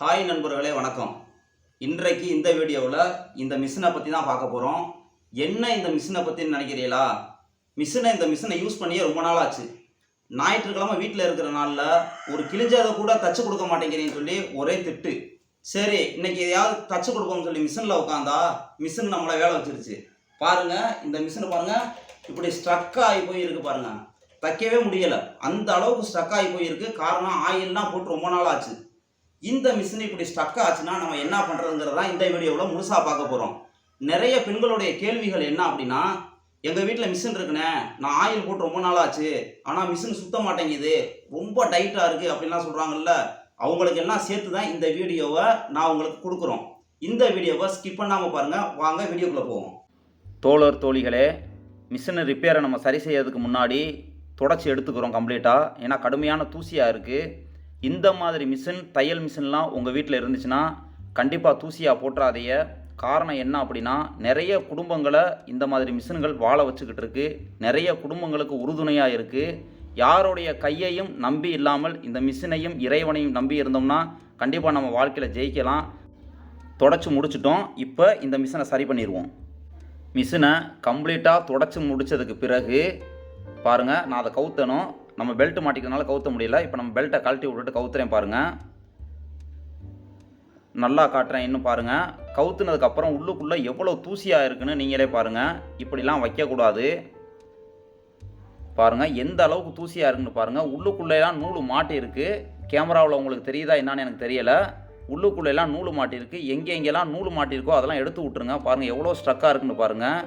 Hi நண்பர்களே வணக்கம். இன்றைக்கு இந்த வீடியோவில் இந்த மிஷினை பற்றி தான் பார்க்க போகிறோம் என்ன இந்த மிஷினை பற்றி நினைக்கிறீங்களா? மிஷினை இந்த மிஷினை யூஸ் பண்ணியே ரொம்ப நாள் ஆச்சு. ஞாயிற்றுக்கிழமை வீட்டில் இருக்கிற நாளில் ஒரு கிழிஞ்சதை கூட தச்சு கொடுக்க மாட்டேங்கிறீங்கன்னு சொல்லி ஒரே திட்டு. சரி இன்னைக்கு எதையாவது தச்சு கொடுப்போம்னு சொல்லி மிஷினில் உட்காந்தா மிஷின் நம்மளை வேலை வச்சிருச்சு. பாருங்கள் இந்த மிஷினை பாருங்கள் இப்படி ஸ்ட்ரக் ஆகி போயிருக்கு பாருங்கள் தைக்கவே முடியலை. அந்த அளவுக்கு ஸ்ட்ரக் ஆகி போயிருக்கு. காரணம் ஆயில்லாம் போட்டு ரொம்ப நாள் ஆச்சு. இந்த மிஷின் இப்படி ஸ்டக் ஆச்சுன்னா நம்ம என்ன பண்ணுறதுங்கிறதா இந்த வீடியோவில் முழுசாக பார்க்க போகிறோம் நிறைய பெண்களுடைய கேள்விகள் என்ன அப்படின்னா எங்கள் வீட்டில் மிஷின் இருக்குண்ணே நான் ஆயில் போட்டு ரொம்ப நாள் ஆச்சு ஆனால் மிஷின் சுத்த மாட்டேங்குது ரொம்ப டைட்டாக இருக்குது அப்படின்லாம் சொல்கிறாங்கல்ல அவங்களுக்கு எல்லாம் சேர்த்து தான் இந்த வீடியோவை நான் உங்களுக்கு கொடுக்குறோம். இந்த வீடியோவை ஸ்கிப் பண்ணாமல் பாருங்கள் வாங்க வீடியோக்குள்ளே போவோம். தோழர் தோழிகளே மிஷினை ரிப்பேரை நம்ம சரி செய்யறதுக்கு முன்னாடி தொடச்சி எடுத்துக்கிறோம் கம்ப்ளீட்டாக ஏன்னா கடுமையான தூசியாக இருக்குது இந்த மாதிரி மிஷின் தையல் மிஷின்லாம் உங்கள் வீட்டில் இருந்துச்சுன்னா கண்டிப்பாக தூசியாக போட்டுறாதைய காரணம் என்ன அப்படின்னா நிறைய குடும்பங்களை இந்த மாதிரி மிஷின்கள் வாழ வச்சுக்கிட்டு இருக்கு. நிறைய குடும்பங்களுக்கு உறுதுணையாக இருக்குது யாருடைய கையையும் நம்பி இல்லாமல் இந்த மிஷினையும் இறைவனையும் நம்பி இருந்தோம்னா கண்டிப்பாக நம்ம வாழ்க்கையில் ஜெயிக்கலாம். தொடச்சி முடிச்சிட்டோம். இப்போ இந்த மிஷினை சரி பண்ணிடுவோம் மிஷினை கம்ப்ளீட்டாக தொடச்சி முடித்ததுக்கு பிறகு பாருங்கள் நான் அதை கவுத்தணும். நம்ம பெல்ட் மாட்டிக்கிறதுனால கவுத்த முடியல. இப்போ நம்ம பெல்ட்டை கழட்டி விட்டுட்டு கவுத்துறேன் பாருங்கள் நல்லா காட்டுறேன் இன்னும் பாருங்கள் கவுத்துனதுக்கப்புறம் உள்ளுக்குள்ளே எவ்வளோ தூசியாக இருக்குன்னு நீங்களே பாருங்கள் இப்படிலாம் வைக்கக்கூடாது. பாருங்கள் எந்த அளவுக்கு தூசியாக இருக்குன்னு பாருங்கள் உள்ளுக்குள்ளேலாம் நூல் மாட்டியிருக்கு கேமராவில் உங்களுக்கு தெரியுதா என்னான்னு எனக்கு தெரியலை. உள்ளுக்குள்ளெல்லாம் நூல் மாட்டியிருக்கு எங்கே எங்கெல்லாம் நூல் மாட்டியிருக்கோ அதெல்லாம் எடுத்து விட்ருங்க பாருங்கள் எவ்வளோ ஸ்ட்ரக்காக இருக்குன்னு பாருங்கள்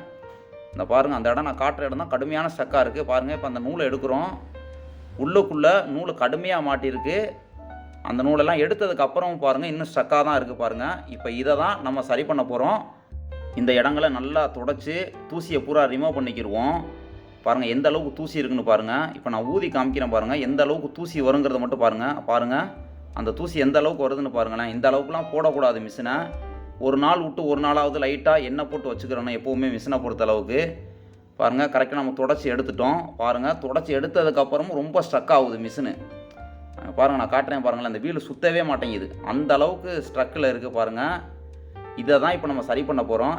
இந்த பாருங்கள் அந்த இடம் நான் காட்டுற இடம் தான் கடுமையான ஸ்ட்ரக்காக இருக்குது பாருங்கள் இப்போ அந்த நூலை எடுக்கிறோம். உள்ளுக்குள்ளே நூல் கடுமையாக மாட்டியிருக்கு. அந்த நூலெல்லாம் எடுத்ததுக்கு அப்புறம் பாருங்கள் இன்னும் ஸ்ட்ரக்காக தான் இருக்குது பாருங்கள் இப்போ இதை தான் நம்ம சரி பண்ண போகிறோம் இந்த இடங்களை நல்லா தொடச்சி தூசியை பூரா ரிமூவ் பண்ணிக்கிடுவோம் பாருங்கள் எந்த அளவுக்கு தூசி இருக்குன்னு பாருங்கள் இப்போ நான் ஊதி காமிக்கிறேன் பாருங்கள் எந்த அளவுக்கு தூசி வருங்கிறத மட்டும் பாருங்கள் பாருங்கள் அந்த தூசி எந்த அளவுக்கு வருதுன்னு பாருங்களேன். இந்த அளவுக்குலாம் போடக்கூடாது மிஷினை ஒரு நாள் விட்டு ஒரு நாளாவது லைட்டாக எண்ணெய் போட்டு வச்சுக்கிறோன்னா எப்போவுமே மிஷினை பொறுத்த அளவுக்கு. பாருங்கள் கரெக்டாக நம்ம தொடச்சி எடுத்துட்டோம். பாருங்கள் தொடச்சி எடுத்ததுக்கப்புறமும் ரொம்ப ஸ்ட்ரக் ஆகுது மிஷினு பாருங்கள் நான் காட்டுறேன் பாருங்களேன் அந்த வீல் சுத்தவே மாட்டேங்குது. அந்த அளவுக்கு ஸ்ட்ரக்கில் இருக்குது பாருங்கள் இதை தான் இப்போ நம்ம சரி பண்ண போகிறோம்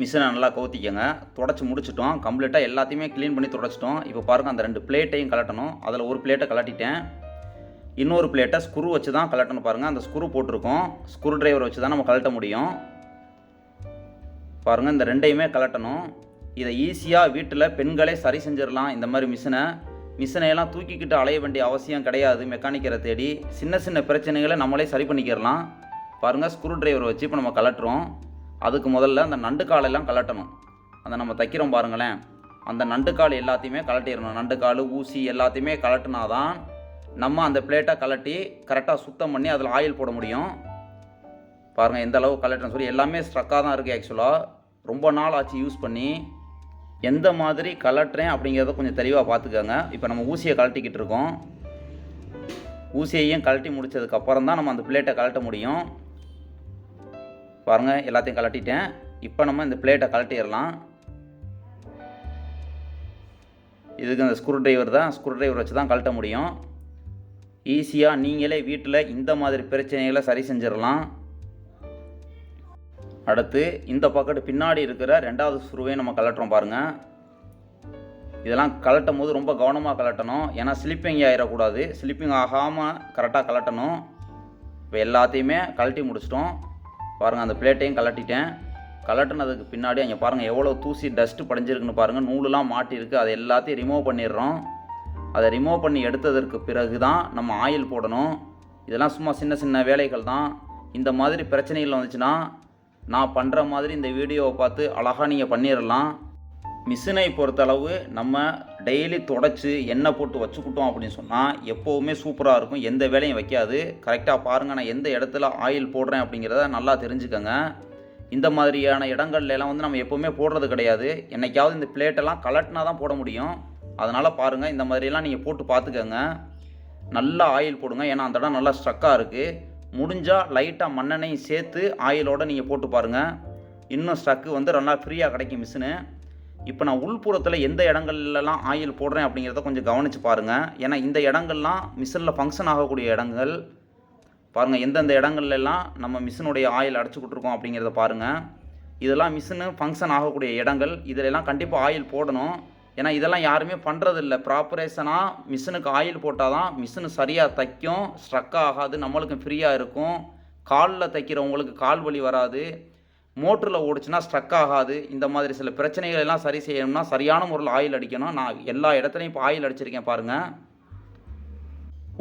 மிஷினை நல்லா கவுத்திக்கங்க. தொடச்சி முடிச்சிட்டோம். கம்ப்ளீட்டாக எல்லாத்தையுமே க்ளீன் பண்ணி தொடச்சிட்டோம். இப்போ பாருங்கள் அந்த ரெண்டு பிளேட்டையும் கலட்டணும் அதில் ஒரு பிளேட்டை கலட்டிட்டேன் இன்னொரு பிளேட்டை ஸ்க்ரூ வச்சு தான் கலட்டணும் பாருங்கள் அந்த ஸ்க்ரூ போட்டிருக்கோம். ஸ்க்ரூ டிரைவர் வச்சு தான் நம்ம கலட்ட முடியும். பாருங்கள் இந்த ரெண்டையுமே கலட்டணும் இதை ஈஸியாக வீட்டில் பெண்களே சரி செஞ்சிடலாம். இந்த மாதிரி மிஷினை மிஷினையெல்லாம் தூக்கிக்கிட்டு அலைய வேண்டிய அவசியம் கிடையாது. மெக்கானிக்கரை தேடி சின்ன சின்ன பிரச்சனைகளை நம்மளே சரி பண்ணிக்கிறலாம் பாருங்கள் ஸ்க்ரூ டிரைவர் வச்சு இப்போ நம்ம கலட்டுறோம் அதுக்கு முதல்ல அந்த நண்டு நண்டுக்காலெல்லாம் கலட்டணும் அந்த நம்ம தைக்கிறோம் பாருங்களேன். அந்த நண்டு கால் எல்லாத்தையுமே கலட்டிடணும் கால் ஊசி எல்லாத்தையுமே கலட்டினாதான் நம்ம அந்த பிளேட்டை கலட்டி கரெக்டாக சுத்தம் பண்ணி அதில் ஆயில் போட முடியும். பாருங்கள் எந்த அளவு கலட்டுன்னு சொல்லி எல்லாமே ஸ்ட்ரக்காக தான் இருக்குது ஆக்சுவலாக ரொம்ப நாள் ஆச்சு யூஸ் பண்ணி. எந்த மாதிரி கலட்டுறேன் அப்படிங்கிறத கொஞ்சம் தெளிவாக பார்த்துக்கோங்க. இப்போ நம்ம ஊசியை கழட்டிக்கிட்டு இருக்கோம். ஊசியையும் கழட்டி முடிச்சதுக்கப்புறம் தான் நம்ம அந்த பிளேட்டை கழட்ட முடியும். பாருங்கள் எல்லாத்தையும் கலட்டிட்டேன் இப்போ நம்ம இந்த பிளேட்டை கலட்டிடலாம் இதுக்கு அந்த ஸ்க்ரூ டிரைவர் தான் ஸ்க்ரூ டிரைவர் வச்சு தான் கழட்ட முடியும். ஈஸியாக நீங்களே வீட்டில் இந்த மாதிரி பிரச்சனைகளை சரி செஞ்சிடலாம். அடுத்து இந்த பக்கத்து பின்னாடி இருக்கிற ரெண்டாவது ஸ்க்ரூவையும் நம்ம கலட்டுறோம் பாருங்கள் இதெல்லாம் கலட்டும் போது ரொம்ப கவனமாக கலட்டணும் ஏன்னா ஸ்லிப்பிங் ஆகிடக்கூடாது ஸ்லிப்பிங் ஆகாமல் கரெக்டாக கலட்டணும் இப்போ எல்லாத்தையுமே கழட்டி முடிச்சிட்டோம். பாருங்கள் அந்த பிளேட்டையும் கலட்டிட்டேன் கலட்டினதுக்கு பின்னாடி அங்கே பாருங்கள் எவ்வளோ தூசி டஸ்ட்டு படிஞ்சிருக்குன்னு பாருங்கள் நூலெலாம் மாட்டியிருக்கு. அதை எல்லாத்தையும் ரிமூவ் பண்ணிடுறோம். அதை ரிமூவ் பண்ணி எடுத்ததற்கு பிறகு தான் நம்ம ஆயில் போடணும். இதெல்லாம் சும்மா சின்ன சின்ன வேலைகள் தான். இந்த மாதிரி பிரச்சனைகள் வந்துச்சுன்னா நான் பண்ணுற மாதிரி இந்த வீடியோவை பார்த்து அழகாக நீங்கள் பண்ணிடலாம் மிஷினை பொறுத்தளவு நம்ம டெய்லி தொடச்சி எண்ணெய் போட்டு வச்சுக்கிட்டோம் அப்படின்னு சொன்னால் எப்போவுமே சூப்பராக இருக்கும். எந்த வேலையும் வைக்காது. கரெக்டாக பாருங்கள் நான் எந்த இடத்துல ஆயில் போடுறேன் அப்படிங்கிறத நல்லா தெரிஞ்சுக்கோங்க. இந்த மாதிரியான இடங்கள்லாம் வந்து நம்ம எப்போவுமே போடுறது கிடையாது. என்றைக்காவது இந்த பிளேட்டெல்லாம் கலட்டினா தான் போட முடியும். அதனால் பாருங்கள் இந்த மாதிரியெல்லாம் நீங்கள் போட்டு பார்த்துக்கோங்க. நல்லா ஆயில் போடுங்க. ஏன்னா அந்த இடம் நல்லா ஸ்ட்ரக்காக இருக்குது முடிஞ்சால் லைட்டாக மண்ணெண்ணையும் சேர்த்து ஆயிலோடு நீங்கள் போட்டு பாருங்கள் இன்னும் ஸ்டக்கு வந்து நல்லா ஃப்ரீயாக கிடைக்கும் மிஷினு இப்போ நான் உள்புறத்தில் எந்த இடங்கள்லாம் ஆயில் போடுறேன் அப்படிங்கிறத கொஞ்சம் கவனித்து பாருங்கள் ஏன்னா இந்த இடங்கள்லாம் மிஷினில் ஃபங்க்ஷன் ஆகக்கூடிய இடங்கள். பாருங்கள் எந்தெந்த இடங்கள்லாம் நம்ம மிஷினுடைய ஆயில் அடைச்சிக்கிட்ருக்கோம் அப்படிங்கிறத பாருங்கள் இதெல்லாம் மிஷினு ஃபங்க்ஷன் ஆகக்கூடிய இடங்கள். இதில் எல்லாம் கண்டிப்பாக ஆயில் போடணும். ஏன்னா இதெல்லாம் யாருமே பண்ணுறதில்ல ப்ராப்பரேஷனாக மிஷினுக்கு ஆயில் போட்டால் தான் மிஷினு சரியாக தைக்கும் ஸ்ட்ரக் ஆகாது நம்மளுக்கும் ஃப்ரீயாக இருக்கும். காலில் தைக்கிறவங்களுக்கு கால் வலி வராது. மோட்டரில் ஓடிச்சுன்னா ஸ்ட்ரக் ஆகாது. இந்த மாதிரி சில பிரச்சனைகள் எல்லாம் சரி செய்யணும்னா சரியான முறையில் ஆயில் அடிக்கணும். நான் எல்லா இடத்துலையும் இப்போ ஆயில் அடிச்சிருக்கேன் பாருங்கள்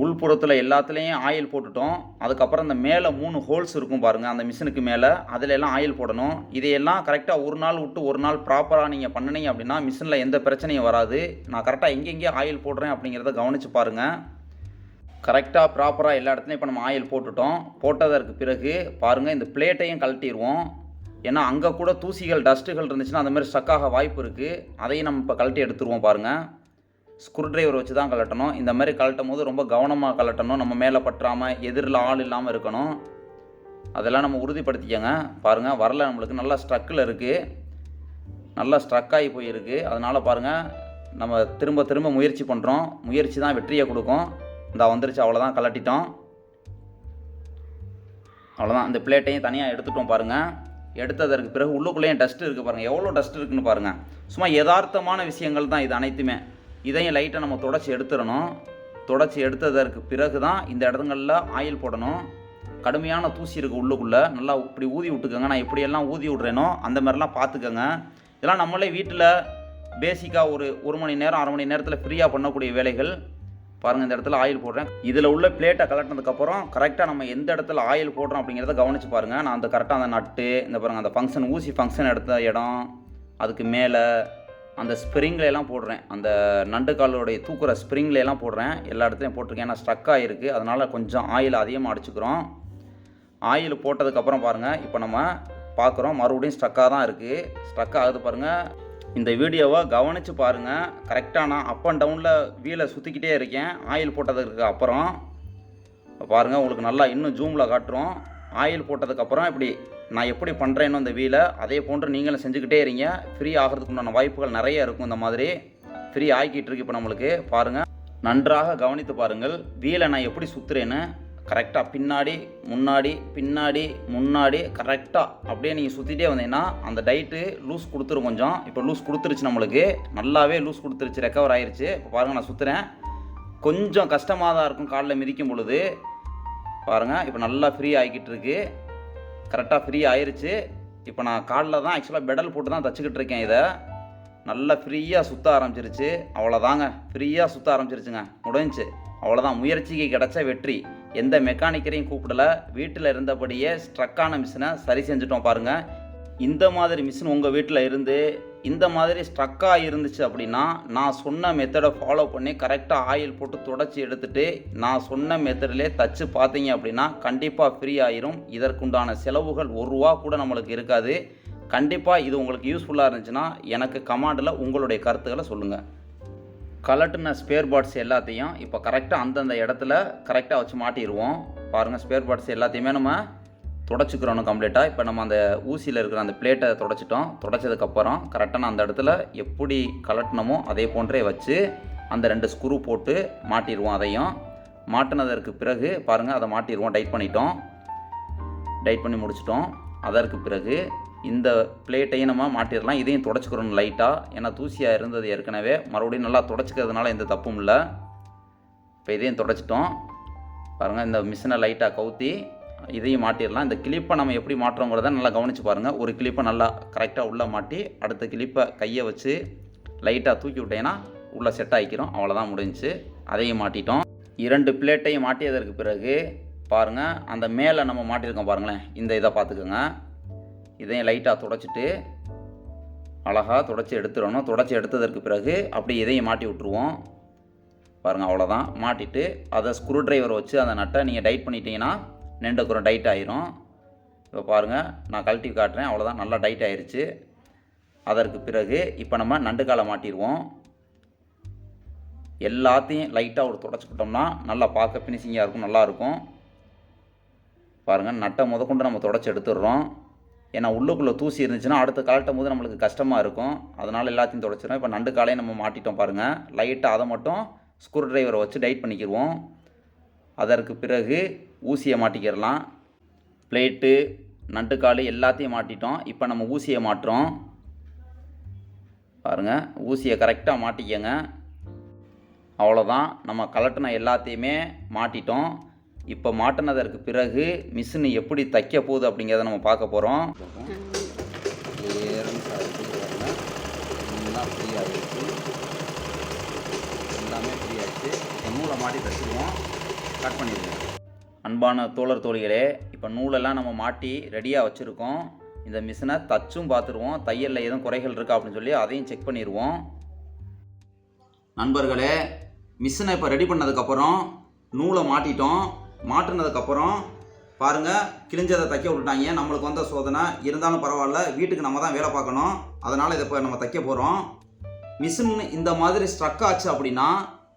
உள்புறத்தில் எல்லாத்துலேயும் ஆயில் போட்டுட்டோம். அதுக்கப்புறம் இந்த மேலே மூணு ஹோல்ஸ் இருக்கும் பாருங்கள் அந்த மிஷினுக்கு மேலே. அதில் எல்லாம் ஆயில் போடணும். இதையெல்லாம் கரெக்டாக ஒரு நாள் விட்டு ஒரு நாள் ப்ராப்பராக நீங்கள் பண்ணினீங்க அப்படின்னா மிஷினில் எந்த பிரச்சனையும் வராது. நான் கரெக்டாக எங்கெங்கே ஆயில் போடுறேன் அப்படிங்கிறத கவனித்து பாருங்கள் கரெக்டாக ப்ராப்பராக எல்லா இடத்துலையும் இப்போ நம்ம ஆயில் போட்டுட்டோம். போட்டதற்கு பிறகு பாருங்கள் இந்த பிளேட்டையும் கழட்டிடுவோம் ஏன்னா அங்கே கூட தூசிகள் டஸ்ட்டுகள் இருந்துச்சுன்னா அந்த மாதிரி ஸ்டக்காக வாய்ப்பு இருக்குது அதையும் நம்ம இப்போ கழட்டி எடுத்துருவோம் பாருங்கள் ஸ்க்ரூ டிரைவர் வச்சு தான் கழட்டணும். இந்த மாதிரி கலட்டும் போது ரொம்ப கவனமாக கழட்டணும். நம்ம மேலே பற்றாமல் எதிரில் ஆள் இல்லாமல் இருக்கணும். அதெல்லாம் நம்ம உறுதிப்படுத்திக்கங்க. பாருங்கள் வரல நம்மளுக்கு. நல்லா ஸ்ட்ரக்கில் இருக்குது நல்லா ஸ்ட்ரக் ஆகி போயிருக்கு. அதனால் பாருங்கள் நம்ம திரும்ப திரும்ப முயற்சி பண்ணுறோம் முயற்சி தான் வெற்றியை கொடுக்கும். இந்த வந்துருச்சு அவ்வளோதான் கலட்டிட்டோம் அவ்வளோதான் இந்த பிளேட்டையும் தனியாக எடுத்துட்டோம் பாருங்கள் எடுத்ததற்கு பிறகு உள்ளுக்குள்ளேயும் டஸ்ட் இருக்குது பாருங்கள் எவ்வளோ டஸ்ட் இருக்குன்னு பாருங்கள் சும்மா யதார்த்தமான விஷயங்கள் தான் இது அனைத்துமே. இதையும் லைட்டை நம்ம தொடச்சி எடுத்துடணும். தொடச்சி எடுத்ததற்கு பிறகு தான் இந்த இடங்களில் ஆயில் போடணும். கடுமையான தூசி இருக்குது உள்ளுக்குள்ளே. நல்லா இப்படி ஊதி விட்டுக்கோங்க. நான் எப்படியெல்லாம் ஊதி விட்றேனோ அந்த மாதிரிலாம் பார்த்துக்கோங்க. இதெல்லாம் நம்மளே வீட்டில் பேசிக்காக ஒரு ஒரு மணி நேரம் அரை மணி நேரத்தில் ஃப்ரீயாக பண்ணக்கூடிய வேலைகள். பாருங்கள் இந்த இடத்துல ஆயில் போடுறேன். இதில் உள்ள பிளேட்டை கலட்டினதுக்கப்புறம் கரெக்டாக நம்ம எந்த இடத்துல ஆயில் போடுறோம் அப்படிங்கிறத கவனித்து பாருங்கள் நான் அந்த கரெக்டாக அந்த நட்டு இந்த பாருங்கள் அந்த ஃபங்க்ஷன் ஊசி ஃபங்க்ஷன் எடுத்த இடம் அதுக்கு மேலே அந்த ஸ்ப்ரிங்ல எல்லாம் போடுறேன். அந்த நண்டு காலோடைய தூக்குற ஸ்ப்ரிங்ல எல்லாம் போடுறேன். எல்லா இடத்துலையும் போட்டிருக்கேன். ஏன்னா ஸ்ட்ரக் ஆகிருக்கு அதனால் கொஞ்சம் ஆயில் அதிகமாக அடிச்சுக்கிறோம். ஆயில் போட்டதுக்கப்புறம் பாருங்கள் இப்போ நம்ம பார்க்குறோம். மறுபடியும் ஸ்ட்ரக்காக தான் இருக்குது ஸ்ட்ரக் ஆகுது பாருங்கள் இந்த வீடியோவை கவனித்து பாருங்கள் கரெக்டாக நான் அப் அண்ட் டவுனில் வீலை சுற்றிக்கிட்டே இருக்கேன். ஆயில் போட்டதுக்கு அப்புறம் பாருங்கள் உங்களுக்கு நல்லா இன்னும் ஜூமில் காட்டுறோம். ஆயில் போட்டதுக்கப்புறம் இப்படி நான் எப்படி பண்ணுறேன்னு அந்த வீலை அதே போன்று நீங்களும் செஞ்சுக்கிட்டே இருங்க. ஃப்ரீ ஆகிறதுக்கு உண்டான வாய்ப்புகள் நிறைய இருக்கும் இந்த மாதிரி. ஃப்ரீ ஆக்கிட்டு இருக்கு இப்போ நம்மளுக்கு. பாருங்கள் நன்றாக கவனித்து பாருங்கள். வீலை நான் எப்படி சுற்றுறேன்னு கரெக்டாக பின்னாடி முன்னாடி பின்னாடி முன்னாடி கரெக்டாக அப்படியே நீங்கள் சுற்றிட்டே வந்தீங்கன்னா அந்த டைட்டு லூஸ் கொடுத்துரும் கொஞ்சம். இப்போ லூஸ் கொடுத்துருச்சு நம்மளுக்கு. நல்லாவே லூஸ் கொடுத்துருச்சு ரெக்கவர் ஆயிடுச்சு இப்போ பாருங்கள் நான் சுற்றுறேன் கொஞ்சம் கஷ்டமாக தான் இருக்கும் காலில் மிதிக்கும் பொழுது. பாருங்கள் இப்போ நல்லா ஃப்ரீ ஆகிக்கிட்டு இருக்குது கரெக்டாக ஃப்ரீ ஆயிடுச்சு இப்போ நான் காலில் தான் ஆக்சுவலாக பெடல் போட்டு தான் தச்சுக்கிட்டு இருக்கேன் இதை. நல்லா ஃப்ரீயாக சுற்ற ஆரம்பிச்சிருச்சு. அவ்வளோதாங்க ஃப்ரீயாக சுற்ற ஆரம்பிச்சிருச்சுங்க. முடிஞ்சுச்சு அவ்வளோதான் முயற்சிக்கு கிடைச்ச வெற்றி. எந்த மெக்கானிக்கரையும் கூப்பிடல. வீட்டில் இருந்தபடியே ஸ்ட்ரக்கான மிஷினை சரி செஞ்சுட்டோம் பாருங்கள் இந்த மாதிரி மிஷின் உங்கள் வீட்டில் இருந்து இந்த மாதிரி ஸ்ட்ரக்காக இருந்துச்சு அப்படின்னா நான் சொன்ன மெத்தடை ஃபாலோ பண்ணி கரெக்டாக ஆயில் போட்டு தொடச்சி எடுத்துட்டு நான் சொன்ன மெத்தடிலே தச்சு பார்த்தீங்க அப்படின்னா கண்டிப்பாக ஃப்ரீ ஆயிரும். இதற்குண்டான செலவுகள் ஒரு ரூபா கூட நம்மளுக்கு இருக்காது. கண்டிப்பாக இது உங்களுக்கு யூஸ்ஃபுல்லாக இருந்துச்சுன்னா எனக்கு கமாண்டில் உங்களுடைய கருத்துக்களை சொல்லுங்கள் கலட்டின ஸ்பேர் பார்ட்ஸ் எல்லாத்தையும் இப்போ கரெக்டாக அந்தந்த இடத்துல கரெக்டாக வச்சு மாட்டிடுவோம் பாருங்கள் ஸ்பேர் பார்ட்ஸ் எல்லாத்தையுமே நம்ம தொடச்சிக்கிறோம் கம்ப்ளீட்டாக இப்போ நம்ம அந்த ஊசியில் இருக்கிற அந்த பிளேட்டை தொடச்சிட்டோம். தொடச்சதுக்கப்புறம் கரெக்டாக நான் அந்த இடத்துல எப்படி கலட்டினமோ அதே போன்றே வச்சு அந்த ரெண்டு ஸ்க்ரூ போட்டு மாட்டிடுவோம் அதையும். மாட்டினதற்கு பிறகு பாருங்கள் அதை மாட்டிடுவோம். டைட் பண்ணிட்டோம். டைட் பண்ணி முடிச்சிட்டோம். அதற்கு பிறகு இந்த பிளேட்டையும் நம்ம மாட்டிடலாம். இதையும் தொடச்சிக்கிறோம் லைட்டாக ஏன்னா தூசியாக இருந்தது ஏற்கனவே. மறுபடியும் நல்லா தொடச்சிக்கிறதுனால எந்த தப்பும் இல்லை. இப்போ இதையும் தொடச்சிட்டோம். பாருங்கள் இந்த மிஷினை லைட்டாக கவுத்தி இதையும் மாட்டிடலாம். இந்த கிளிப்பை நம்ம எப்படி மாற்றோங்கிறத நல்லா கவனித்து பாருங்கள் ஒரு கிளிப்பை நல்லா கரெக்டாக உள்ளே மாட்டி அடுத்த கிளிப்பை கையை வச்சு லைட்டாக தூக்கி விட்டேன்னா உள்ளே செட் ஆகிக்கிறோம் அவ்வளோதான் முடிஞ்சு அதையும் மாட்டிட்டோம். இரண்டு பிளேட்டையும் மாட்டியதற்கு பிறகு பாருங்கள் அந்த மேலே நம்ம மாட்டியிருக்கோம் பாருங்களேன். இந்த இதை பார்த்துக்கோங்க. இதையும் லைட்டாக துடைச்சிட்டு அழகாக துடைச்சி எடுத்துடணும். துடைச்சி எடுத்ததற்கு பிறகு அப்படியே இதையும் மாட்டி விட்ருவோம் பாருங்கள் அவ்வளோதான் மாட்டிட்டு அதை ஸ்க்ரூ ட்ரைவர் வச்சு அந்த நட்டை நீங்கள் டைட் பண்ணிட்டீங்கன்னா நின்றுக்குறோம் டைட் ஆயிரும். இப்போ பாருங்கள் நான் கழட்டி காட்டுறேன் அவ்வளோதான் நல்லா டைட் ஆயிடுச்சு அதற்கு பிறகு இப்போ நம்ம நண்டுக்காலை மாட்டிடுவோம். எல்லாத்தையும் லைட்டாக ஒரு தொடச்சிக்கிட்டோம்னா நல்லா பார்க்க ஃபினிஷிங்காக இருக்கும் நல்லாயிருக்கும் பாருங்கள் நட்டை முதற்கொண்டு நம்ம தொடச்சி எடுத்துடுறோம். ஏன்னா உள்ளுக்குள்ளே தூசி இருந்துச்சுன்னா அடுத்து கலட்டும் போது நம்மளுக்கு கஷ்டமாக இருக்கும். அதனால் எல்லாத்தையும் தொடச்சிடும் இப்போ நண்டு காலையும் நம்ம மாட்டிட்டோம் பாருங்கள் லைட்டாக அதை மட்டும் ஸ்க்ரூ ட்ரைவரை வச்சு டைட் பண்ணிக்கிடுவோம் அதற்கு பிறகு ஊசியை மாட்டிக்கிறலாம். பிளேட்டு நட்டுக்கால் எல்லாத்தையும் மாட்டிட்டோம். இப்போ நம்ம ஊசியை மாட்டுறோம். பாருங்கள் ஊசியை கரெக்டாக மாட்டிக்கங்க. அவ்வளோதான். நம்ம கலட்டின எல்லாத்தையுமே மாட்டிட்டோம். இப்போ மாட்டினதற்கு பிறகு மிஷின் எப்படி தைக்க போகுது அப்படிங்கிறத நம்ம பார்க்க போகிறோம் ஃப்ரீ ஆகிடுச்சு எல்லாமே ஃப்ரீ ஆகிடுச்சு நூலை மாட்டி தைச்சிருவோம். கட் பண்ணிடுவோம். அன்பான தோழர் தோழிகளே இப்போ நூலெல்லாம் நம்ம மாட்டி ரெடியாக வச்சுருக்கோம். இந்த மிஷினை தச்சும் பார்த்துருவோம் தையலில் எதுவும் குறைகள் இருக்கா அப்படின்னு சொல்லி அதையும் செக் பண்ணிடுவோம் நண்பர்களே மிஷினை இப்போ ரெடி பண்ணதுக்கப்புறம் நூலை மாட்டிட்டோம். மாட்டினதுக்கப்புறம் பாருங்கள் கிழிஞ்சதை தைக்க விட்டுட்டாங்க. நம்மளுக்கு வந்த சோதனை இருந்தாலும் பரவாயில்ல வீட்டுக்கு நம்ம தான் வேலை பார்க்கணும். அதனால் இதை இப்போ நம்ம தைக்க போகிறோம் மிஷின் இந்த மாதிரி ஸ்ட்ரக் ஆச்சு அப்படின்னா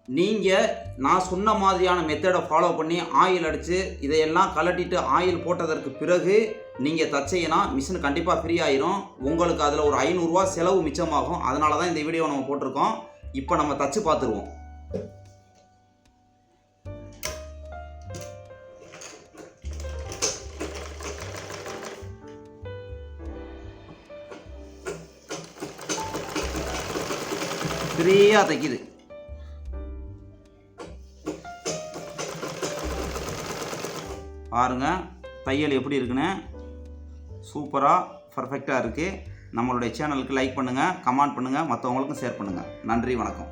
நீங்கள் நான் சொன்ன மாதிரியான மெத்தடை ஃபாலோ பண்ணி ஆயில் அடித்து இதையெல்லாம் கலட்டிட்டு ஆயில் போட்டதற்கு பிறகு நீங்கள் தச்சையினா மிஷின் கண்டிப்பாக ஃப்ரீ ஆயிரும். உங்களுக்கு அதில் ஒரு ஐநூறுரூவா செலவு மிச்சமாகும். அதனால தான் இந்த வீடியோ நம்ம போட்டிருக்கோம். இப்போ நம்ம தச்சு பார்த்துருவோம். ஃப்ரீயாக தைக்குது. பாருங்க. தையல் எப்படி இருக்குன்னு? சூப்பராக பர்ஃபெக்டாக இருக்குது நம்மளுடைய சேனலுக்கு லைக் பண்ணுங்கள் கமெண்ட் பண்ணுங்கள் மற்றவங்களுக்கும் ஷேர் பண்ணுங்கள் நன்றி வணக்கம்.